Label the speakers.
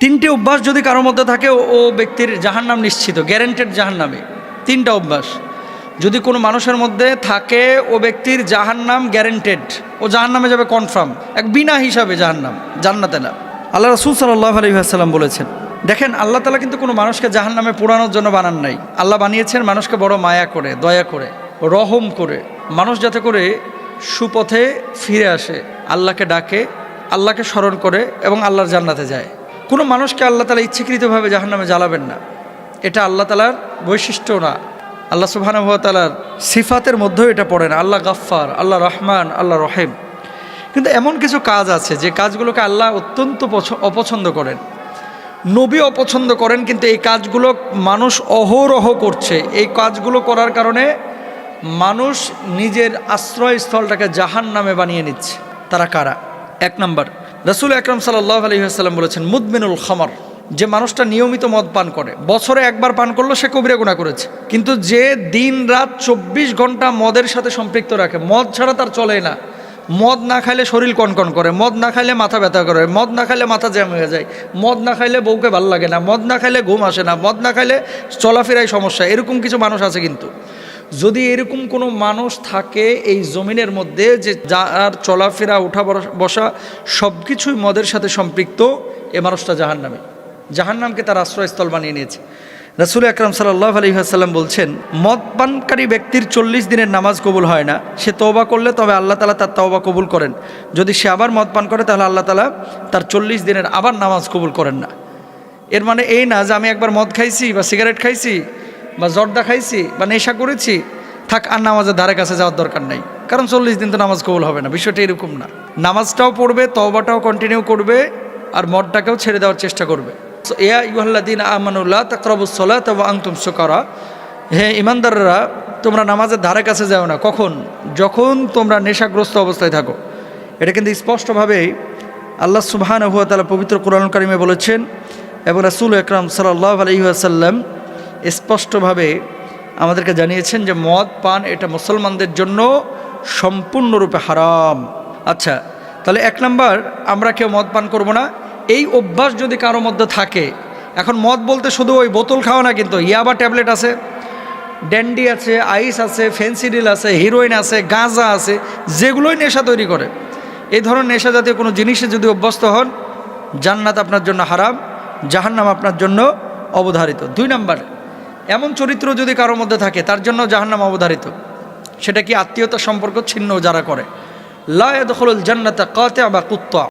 Speaker 1: তিনটি অভ্যাস যদি কারোর মধ্যে থাকে, ও- ব্যক্তির জাহান্নাম নিশ্চিত গ্যারেন্টেড জাহান্নামে। তিনটা অভ্যাস। যদি কোনো মানুষের মধ্যে থাকে, ও ব্যক্তির জাহান্নাম গ্যারেন্টেড ও জাহান্নামে যাবে কনফার্ম এক বিনা হিসাবে জাহান্নাম, জান্নাতে না। আল্লাহ রসুল সাল্লাহ আলহিহাসাল্লাম বলেছেন, দেখেন, আল্লাহ তালা কিন্তু কোনো মানুষকে জাহান্নামে পোড়ানোর জন্য বানান নাই। আল্লাহ বানিয়েছেন মানুষকে বড় মায়া করে, দয়া করে, রহম করে। মানুষ যাতে করে সুপথে ফিরে আসে, আল্লাহকে ডাকে, আল্লাহকে স্মরণ করে এবং আল্লাহর জান্নাতে যায়। কোনো মানুষকে আল্লাহ তালা ইচ্ছাকৃতভাবে জাহান্নামে জ্বালাবেন না। এটা আল্লাহ তালার বৈশিষ্ট্য না। আল্লাহ সুবাহানুভাতালার সিফাতের মধ্যেও এটা পড়ে না। আল্লাহ গাফফার, আল্লাহ রহমান, আল্লাহ রহেম। কিন্তু এমন কিছু কাজ আছে যে কাজগুলোকে আল্লাহ অত্যন্ত পছ- অপছন্দ করেন। নবী অপছন্দ করেন, কিন্তু এই কাজগুলো মানুষ অহরহ করছে। এই কাজগুলো করার কারণে মানুষ নিজের আশ্রয়স্থলটাকে জাহান নামে বানিয়ে নিচ্ছে। তারা কারা? এক নম্বর রসুল আকরম সাল্লাহ আলহিহাস্লাম বলেছেন, মুদমিনুল খামার যে মানুষটা নিয়মিত মদ পান করে, বছরে একবার পান করল, সে কবিরা গুণা করেছে। কিন্তু যে দিন রাত চব্বিশ ঘণ্টা মদের সাথে সম্পৃক্ত রাখে, মদ ছাড়া তার চলে না। মদ না খাইলে শরীর কনকন করে, মদ না খাইলে মাথা ব্যথা করে, মদ না খাইলে মাথা জ্যাম হয়ে যায়, মদ না খাইলে বউকে ভালো লাগে না, মদ না খাইলে ঘুম আসে না, মদ না খাইলে চলাফেরাই সমস্যা, এরকম কিছু মানুষ আছে কিন্তু। যদি এরকম কোনো মানুষ থাকে এই জমিনের মধ্যে যে যার চলাফেরা, উঠা বসা- সব কিছুই মদের সাথে সম্পৃক্ত, এ মানুষটা জাহান্নামে। জাহান্নামকে তার আশ্রয়স্থল বানিয়ে নিয়েছে। রাসুল আকরাম সাল্লাহ আলহিহাসাল্লাম বলছেন, মদ পানকারী ব্যক্তির চল্লিশ দিনের নামাজ কবুল হয় না। সে তওবা করলে তবে আল্লাহ তালা তার তওবা কবুল করেন। যদি সে আবার মদ পান করে, তাহলে আল্লাহ তালা তার চল্লিশ দিনের আবার নামাজ কবুল করেন না। এর মানে এই না যে আমি একবার মদ খাইছি বা সিগারেট খাইছি বা জর্দা খাইছি বা নেশা করেছি, থাক আর নামাজের ধারে কাছে যাওয়ার দরকার নাই। কারণ চল্লিশ দিন তো নামাজ কবুল হবে না, বিষয়টা এরকম না। নামাজটাও পড়বে, তওবাটাও কন্টিনিউ করবে, আর মদটাকেও ছেড়ে দেওয়ার চেষ্টা করবে। ইয়া ইউহাল্লাদিন আমানুল্লাহ তাকরাবুসলা তবে আংতুম সুকরা। হে ইমানদাররা, তোমরা নামাজের ধারে কাছে যাও না। কখন? যখন তোমরা নেশাগ্রস্ত অবস্থায় থাকো। এটা কিন্তু স্পষ্টভাবেই আল্লাহ সুবহান তালা পবিত্র কোরআন কারিমে বলেছেন, এবং রাসুল একরাম সাল্লাহ আলহিহাসাল্লাম স্পষ্টভাবে আমাদেরকে জানিয়েছেন যে মদ, পান এটা মুসলমানদের জন্য সম্পূর্ণরূপে হারাম। আচ্ছা তাহলে এক নাম্বার, আমরা কেউ মদ, পান করব না। এই অভ্যাস যদি কারও মধ্যে থাকে, এখন মদ বলতে শুধু ওই বোতল খাওয়া না কিন্তু ইয়াবা ট্যাবলেট আছে, ড্যান্ডি আছে, আইস আছে, ফেন্সিডিল আছে, হিরোইন আছে, গাঁজা আছে, যেগুলোই নেশা তৈরি করে। এই ধরনের নেশা জাতীয় কোনো জিনিসে যদি অভ্যস্ত হন, জান্নাত আপনার জন্য হারাম, জাহান্নাম আপনার জন্য অবধারিত। দুই নাম্বার এমন চরিত্র যদি কারোর মধ্যে থাকে, তার জন্য জাহান্নাম অবধারিত। সেটা কি আত্মীয়তা সম্পর্ক ছিন্ন যারা করে? লা দখলুল জান্নাতা কাতে বা কুত্তা।